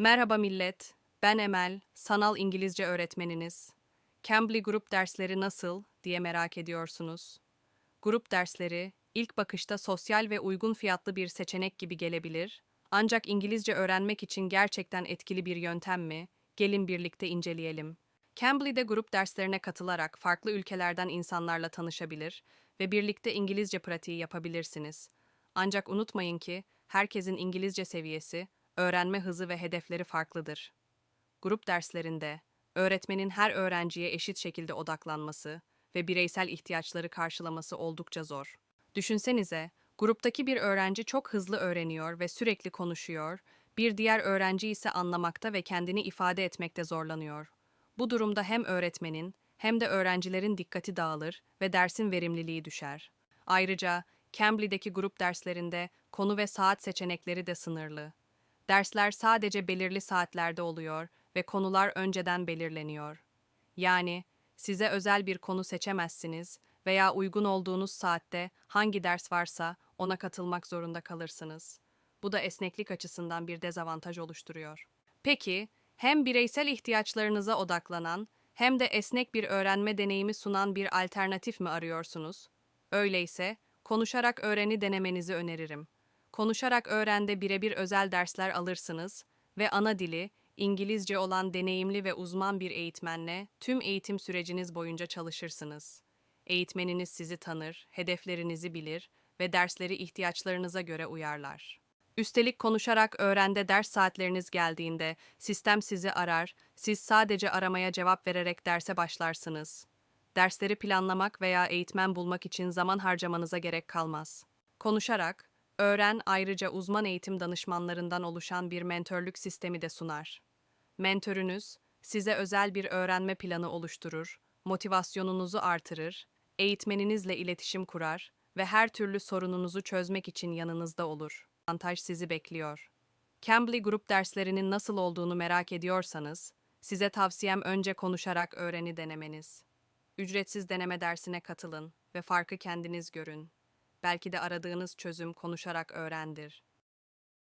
Merhaba millet, ben Emel, sanal İngilizce öğretmeniniz. Cambly grup dersleri nasıl diye merak ediyorsunuz. Grup dersleri ilk bakışta sosyal ve uygun fiyatlı bir seçenek gibi gelebilir. Ancak İngilizce öğrenmek için gerçekten etkili bir yöntem mi? Gelin birlikte inceleyelim. Cambly'de grup derslerine katılarak farklı ülkelerden insanlarla tanışabilir ve birlikte İngilizce pratiği yapabilirsiniz. Ancak unutmayın ki herkesin İngilizce seviyesi, öğrenme hızı ve hedefleri farklıdır. Grup derslerinde öğretmenin her öğrenciye eşit şekilde odaklanması ve bireysel ihtiyaçları karşılaması oldukça zor. Düşünsenize, gruptaki bir öğrenci çok hızlı öğreniyor ve sürekli konuşuyor, bir diğer öğrenci ise anlamakta ve kendini ifade etmekte zorlanıyor. Bu durumda hem öğretmenin hem de öğrencilerin dikkati dağılır ve dersin verimliliği düşer. Ayrıca Cambly'deki grup derslerinde konu ve saat seçenekleri de sınırlı. Dersler sadece belirli saatlerde oluyor ve konular önceden belirleniyor. Yani size özel bir konu seçemezsiniz veya uygun olduğunuz saatte hangi ders varsa ona katılmak zorunda kalırsınız. Bu da esneklik açısından bir dezavantaj oluşturuyor. Peki, hem bireysel ihtiyaçlarınıza odaklanan hem de esnek bir öğrenme deneyimi sunan bir alternatif mi arıyorsunuz? Öyleyse, konuşarak öğreni denemenizi öneririm. Konuşarak öğrende birebir özel dersler alırsınız ve ana dili İngilizce olan deneyimli ve uzman bir eğitmenle tüm eğitim süreciniz boyunca çalışırsınız. Eğitmeniniz sizi tanır, hedeflerinizi bilir ve dersleri ihtiyaçlarınıza göre uyarlar. Üstelik konuşarak öğrende ders saatleriniz geldiğinde sistem sizi arar, siz sadece aramaya cevap vererek derse başlarsınız. Dersleri planlamak veya eğitmen bulmak için zaman harcamanıza gerek kalmaz. Konuşarak, öğren ayrıca uzman eğitim danışmanlarından oluşan bir mentörlük sistemi de sunar. Mentörünüz, size özel bir öğrenme planı oluşturur, motivasyonunuzu artırır, eğitmeninizle iletişim kurar ve her türlü sorununuzu çözmek için yanınızda olur. Avantaj sizi bekliyor. Cambly grup derslerinin nasıl olduğunu merak ediyorsanız, size tavsiyem önce konuşarak öğreni denemeniz. Ücretsiz deneme dersine katılın ve farkı kendiniz görün. Belki de aradığınız çözüm konuşarak öğrendir.